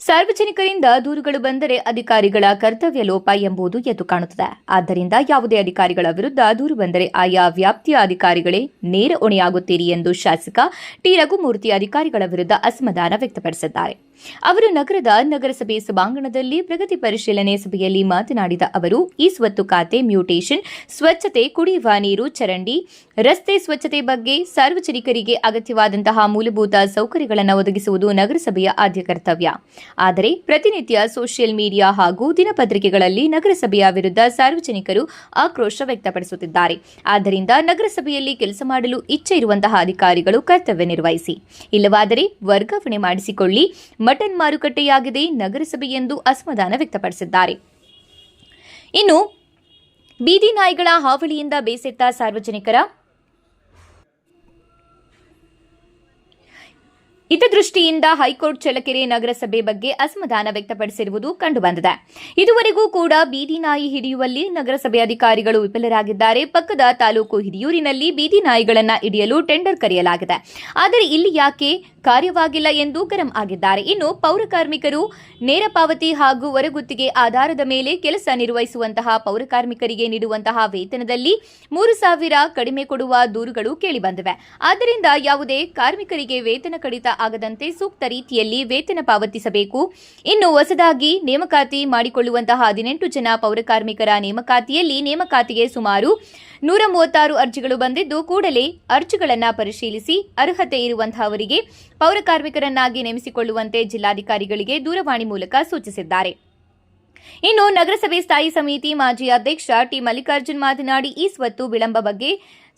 ಸಾರ್ವಜನಿಕರಿಂದ ದೂರುಗಳು ಬಂದರೆ ಅಧಿಕಾರಿಗಳ ಕರ್ತವ್ಯ ಲೋಪ ಎಂಬುದು ಎದ್ದು ಕಾಣುತ್ತದೆ. ಆದ್ದರಿಂದ ಯಾವುದೇ ಅಧಿಕಾರಿಗಳ ವಿರುದ್ಧ ದೂರು ಬಂದರೆ ಆಯಾ ವ್ಯಾಪ್ತಿಯ ಅಧಿಕಾರಿಗಳೇ ನೇರ ಹೊಣೆಯಾಗುತ್ತೀರಿ ಎಂದು ಶಾಸಕ ಟಿ. ರಘುಮೂರ್ತಿ ಅಧಿಕಾರಿಗಳ ವಿರುದ್ಧ ಅಸಮಾಧಾನ ವ್ಯಕ್ತಪಡಿಸಿದ್ದಾರೆ. ಅವರು ನಗರದ ನಗರಸಭೆ ಸಭಾಂಗಣದಲ್ಲಿ ಪ್ರಗತಿ ಪರಿಶೀಲನೆ ಸಭೆಯಲ್ಲಿ ಮಾತನಾಡಿದ ಅವರು, ಈ ಸ್ವತ್ತು ಖಾತೆ, ಮ್ಯೂಟೇಷನ್, ಸ್ವಚ್ಛತೆ, ಕುಡಿಯುವ ನೀರು, ಚರಂಡಿ, ರಸ್ತೆ ಸ್ವಚ್ಛತೆ ಬಗ್ಗೆ ಸಾರ್ವಜನಿಕರಿಗೆ ಅಗತ್ಯವಾದಂತಹ ಮೂಲಭೂತ ಸೌಕರ್ಯಗಳನ್ನು ಒದಗಿಸುವುದು ನಗರಸಭೆಯ ಆದ್ಯ ಕರ್ತವ್ಯ. ಆದರೆ ಪ್ರತಿನಿತ್ಯ ಸೋಷಿಯಲ್ ಮೀಡಿಯಾ ಹಾಗೂ ದಿನಪತ್ರಿಕೆಗಳಲ್ಲಿ ನಗರಸಭೆಯ ವಿರುದ್ಧ ಸಾರ್ವಜನಿಕರು ಆಕ್ರೋಶ ವ್ಯಕ್ತಪಡಿಸುತ್ತಿದ್ದಾರೆ. ಆದ್ದರಿಂದ ನಗರಸಭೆಯಲ್ಲಿ ಕೆಲಸ ಮಾಡಲು ಇಚ್ಛೆ ಇರುವಂತಹ ಅಧಿಕಾರಿಗಳು ಕರ್ತವ್ಯ ನಿರ್ವಹಿಸಿ. ಇಲ್ಲವಾದರೆ ವರ್ಗಾವಣೆ ಮಾಡಿಸಿಕೊಳ್ಳಿ. ಮಟನ್ ಮಾರುಕಟ್ಟೆಯಾಗಿದೆ ನಗರಸಭೆ ಎಂದು ಅಸಮಾಧಾನ ವ್ಯಕ್ತಪಡಿಸಿದ್ದಾರೆ. ಇನ್ನು ಬೀದಿ ನಾಯಿಗಳ ಹಾವಳಿಯಿಂದ ಬೇಸೆತ್ತ ಸಾರ್ವಜನಿಕರ ಹಿತದೃಷ್ಟಿಯಿಂದ ಹೈಕೋರ್ಟ್ ಚಳ್ಳಕೆರೆ ನಗರಸಭೆ ಬಗ್ಗೆ ಅಸಮಾಧಾನ ವ್ಯಕ್ತಪಡಿಸಿರುವುದು ಕಂಡುಬಂದಿದೆ. ಇದುವರೆಗೂ ಕೂಡ ಬೀದಿ ನಾಯಿ ಹಿಡಿಯುವಲ್ಲಿ ನಗರಸಭೆ ಅಧಿಕಾರಿಗಳು ವಿಫಲರಾಗಿದ್ದಾರೆ. ಪಕ್ಕದ ತಾಲೂಕು ಹಿರಿಯೂರಿನಲ್ಲಿ ಬೀದಿ ನಾಯಿಗಳನ್ನು ಹಿಡಿಯಲು ಟೆಂಡರ್ ಕರೆಯಲಾಗಿದೆ. ಆದರೆ ಇಲ್ಲಿ ಯಾಕೆ ಕಾರ್ಯವಾಗಿಲ್ಲ ಎಂದು ಗರಂ ಆಗಿದ್ದಾರೆ. ಇನ್ನು ಪೌರ ಕಾರ್ಮಿಕರು ನೇರ ಪಾವತಿ ಹಾಗೂ ಹೊರಗುತ್ತಿಗೆ ಆಧಾರದ ಮೇಲೆ ಕೆಲಸ ನಿರ್ವಹಿಸುವಂತಹ ಪೌರ ಕಾರ್ಮಿಕರಿಗೆ ನೀಡುವಂತಹ ವೇತನದಲ್ಲಿ ಮೂರು ಸಾವಿರ ಕಡಿಮೆ ಕೊಡುವ ದೂರುಗಳು ಕೇಳಿಬಂದಿವೆ. ಆದ್ದರಿಂದ ಯಾವುದೇ ಕಾರ್ಮಿಕರಿಗೆ ವೇತನ ಕಡಿತ ಆಗದಂತೆ ಸೂಕ್ತ ರೀತಿಯಲ್ಲಿ ವೇತನ ಪಾವತಿಸಬೇಕು. ಇನ್ನು ಹೊಸದಾಗಿ ನೇಮಕಾತಿ ಮಾಡಿಕೊಳ್ಳುವಂತಹ ಹದಿನೆಂಟು ಜನ ಪೌರಕಾರ್ಮಿಕರ ನೇಮಕಾತಿಯಲ್ಲಿ ನೇಮಕಾತಿಗೆ ಸುಮಾರು ನೂರ ಮೂವತ್ತಾರು ಅರ್ಜಿಗಳು ಬಂದಿದ್ದು, ಕೂಡಲೇ ಅರ್ಜಿಗಳನ್ನು ಪರಿಶೀಲಿಸಿ ಅರ್ಹತೆ ಇರುವಂತಹವರಿಗೆ ಪೌರಕಾರ್ಮಿಕರನ್ನಾಗಿ ನೇಮಿಸಿಕೊಳ್ಳುವಂತೆ ಜಿಲ್ಲಾಧಿಕಾರಿಗಳಿಗೆ ದೂರವಾಣಿ ಮೂಲಕ ಸೂಚಿಸಿದ್ದಾರೆ. ಇನ್ನು ನಗರಸಭೆ ಸ್ಥಾಯಿ ಸಮಿತಿ ಮಾಜಿ ಅಧ್ಯಕ್ಷ ಟಿ ಮಲ್ಲಿಕಾರ್ಜುನ್ ಮಾತನಾಡಿ, ಈ ಸ್ವತ್ತು ವಿಳಂಬ ಬಗ್ಗೆ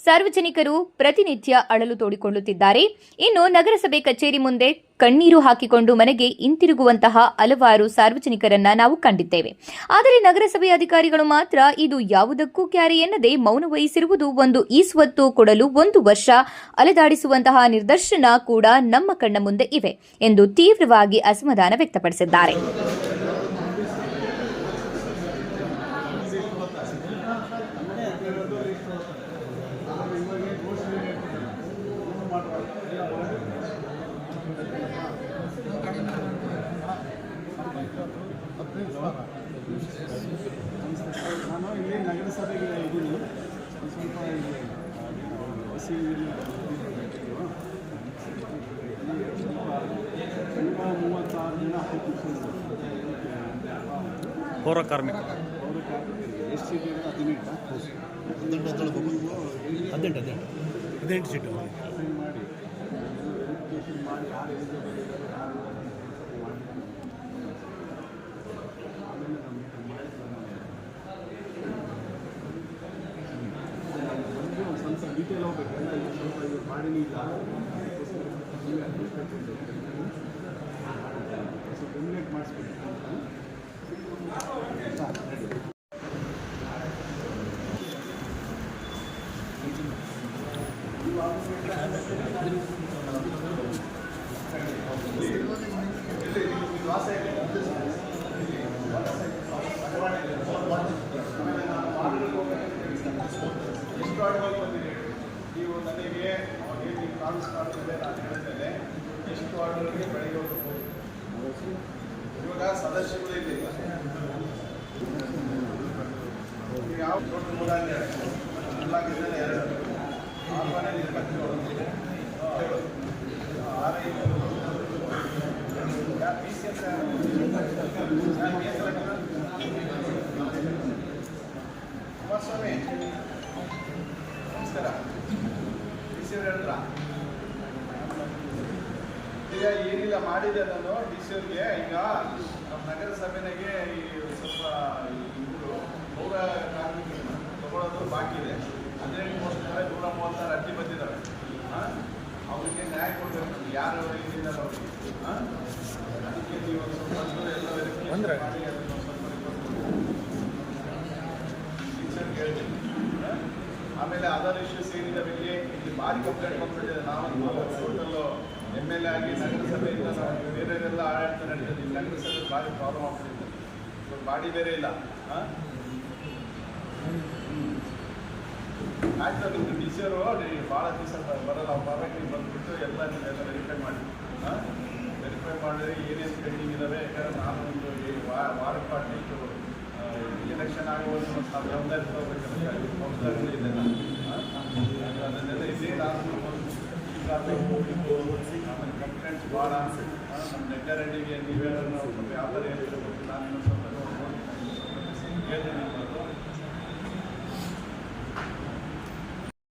ಸಾರ್ವಜನಿಕರು ಪ್ರತಿನಿತ್ಯ ಅಳಲು ತೋಡಿಕೊಳ್ಳುತ್ತಿದ್ದಾರೆ. ಇನ್ನು ನಗರಸಭೆ ಕಚೇರಿ ಮುಂದೆ ಕಣ್ಣೀರು ಹಾಕಿಕೊಂಡು ಮನೆಗೆ ಹಿಂತಿರುಗುವಂತಹ ಹಲವಾರು ಸಾರ್ವಜನಿಕರನ್ನ ನಾವು ಕಂಡಿದ್ದೇವೆ. ಆದರೆ ನಗರಸಭೆ ಅಧಿಕಾರಿಗಳು ಮಾತ್ರ ಇದು ಯಾವುದಕ್ಕೂ ಕ್ಯಾರೆ ಎನ್ನದೆ ಮೌನ ವಹಿಸಿರುವುದು ಒಂದು ಈ ಸ್ವತ್ತು ಕೊಡಲು ಒಂದು ವರ್ಷ ಅಲೆದಾಡಿಸುವಂತಹ ನಿದರ್ಶನ ಕೂಡ ನಮ್ಮ ಕಣ್ಣ ಮುಂದೆ ಇವೆ ಎಂದು ತೀವ್ರವಾಗಿ ಅಸಮಾಧಾನ ವ್ಯಕ್ತಪಡಿಸಿದ್ದಾರೆ. ಪೌರ ಕಾರ್ಮಿಕ ಅವರು ಎಷ್ಟು ಸೀಟ್ ಇದೆ ಹದಿನೆಂಟು ಹದಿನೆಂಟು ಹದಿನೇಳು ಹದಿನೆಂಟು ಹದಿನೆಂಟು ಹದಿನೆಂಟು ಸೀಟು ಮಾಡಿ ವೆರಿಫಿಕೇಷನ್ ಮಾಡಿ ಯಾರು ಎಲಿಜಿಬಲ್ ಇದ್ದಾರೆ ಯಾರು ಮಾಡಿ ಆಮೇಲೆ ನಮಗೆ ಬಂದು ಒಂದು ಸ್ವಲ್ಪ ಡೀಟೇಲ್ ಹೋಗ್ಬೇಕು ಎಲ್ಲ ಇದು ಸ್ವಲ್ಪ ಇದು ಮಾಡಿನೇ ಇಲ್ಲ ಸ್ವಲ್ಪ ಇಮಿಡಿಯೇಟ್ ಮಾಡಿಸ್ಬೇಕು ಎಷ್ಟು ಆರ್ಡರ್ ಬಂದಿದೆ ನೀವು ನನಗೆ ಅವಾಗ ನೀವು ಕಾನ್ಸ್ ಮಾಡಿದ್ರೆ ನಾನು ಹೇಳಿದ್ದೇನೆ ಎಷ್ಟು ಆರ್ಡರ್ಗೆ ಬೆಳಗ್ಗೆ ಹೋಗ್ಬೋದು ಇವಾಗ ಸದಸ್ಯಗಳು ಇಲ್ಲಿ ನೀವು ಯಾವ ದೊಡ್ಡ ಮೂಲ ಎಲ್ಲಾಗಿದ್ದರೆ ಎರಡು ಆರು ಮನೇಲಿ ಇರ್ಬೇಕು. ಆ, ಹೇಳು. ಆರೈದು ಯಾರು ಬಿ ಸಿ ಎಸ್ ಯಾರು ಬಿ ಎಸ್ ಕುಮಾರಸ್ವಾಮಿ ನಮಸ್ಕಾರ ಡಿ ಸಿ ಅವ್ರು ಹೇಳಿದ್ರ ಈಗ ಏನಿಲ್ಲ ಮಾಡಿದೆ ನಾನು ಡಿ ಸಿ ಅವ್ರಿಗೆ ಈಗ ನಮ್ಮ ನಗರಸಭೆನಾಗೆ ಈ ಸ್ವಲ್ಪ ಇವರು ಪೌರ ಕಾರ್ಮಿಕರನ್ನ ತಗೊಳ್ಳೋದು ಬಾಕಿ ಇದೆ. ಹದಿನೆಂಟು ಮೂವತ್ತಾರೆ ನೂರ ಮೂವತ್ತಾರು ಅರ್ಜಿ ಬಂದಿದ್ದಾವೆ ಹಾಂ? ಅವರಿಗೆ ನ್ಯಾಯ ಕೊಡಬೇಕು. ಯಾರು ಇಲ್ಲಿದ್ದಾರೆ ಅವ್ರಿಗೆ. ಹಾಂ? ಅದಕ್ಕೆ ನೀವು ಸ್ವಲ್ಪ ಎಲ್ಲ verification ಮಾಡಿ ಅದನ್ನ ಸ್ವಲ್ಪ. ಟೀಚರ್ಗೆ ಹೇಳ್ತೀನಿ ಆಮೇಲೆ ಅದರ್ ಇಶ್ಯೂಸ್ ಏನಿದಾವೆ ಇಲ್ಲಿ? ಇಲ್ಲಿ ಭಾರಿ ಕಂಪ್ಲೇಂಟ್ ಬಂದ್ಬಿಟ್ಟಿದೆ. ನಾವು ಟೋಟಲ್ ಎಂ ಎಲ್ ಎ ಆಗಿ ನಗರಸಭೆಯಿಂದ ನಾವು ಬೇರೆಯವರೆಲ್ಲ ಆಡಳಿತ ಇಲ್ಲಿ ನಗರಸಭೆ ಭಾರಿ ಪ್ರಾಬ್ಲಮ್ ಆಗ್ತಿದೆ ಇವಾಗ ಬಾಡಿ ಬೇರೆ ಇಲ್ಲ. ಹಾಂ ಆಯ್ತು, ನಿಮ್ದು ಡಿ ಸಿ ಭಾಳ ದಿವಸ ಬರಲ್ಲ. ಬರೋಕೆ ನೀವು ಬಂದುಬಿಟ್ಟು ಎಲ್ಲ ನೀವೆಲ್ಲ ವೆರಿಫೈ ಮಾಡಿ. ವೆರಿಫೈ ಮಾಡಿದ್ರೆ ಏನೇನು ಪೆಂಡಿಂಗ್ ಇದ್ದಾವೆ ಯಾಕಂದ್ರೆ ನಾನು ಒಂದು ವಾರ ವಾರ ಪಾರ್ಟಿಟ್ಟು ಎಲೆಕ್ಷನ್ ಆಗುವಷ್ಟು ಒಂದು ನಾವು ಜವಾಬ್ದಾರಿ ಇದೆಲ್ಲ ಅದನ್ನೆಲ್ಲ ಇಲ್ಲಿ ನಾನು ಹೋಗಿದ್ದು ಆಮೇಲೆ ಕಂಪ್ಲೇಂಟ್ಸ್ ಭಾಳ ನಮ್ಮ ನೆಗ್ಗಾರೆಡ್ಡಿಗೆ ನೀವೇನಾದ್ರು ಸ್ವಲ್ಪ ಯಾವ ಥರ ಹೇಳ್ತಿರೋ ಗೊತ್ತಿಲ್ಲ ನಾನು ಇನ್ನೊಂದು ಸ್ವಲ್ಪ ನೋಡಿ ಹೇಳ್ತೀನಿ ನಿಮ್ಮದು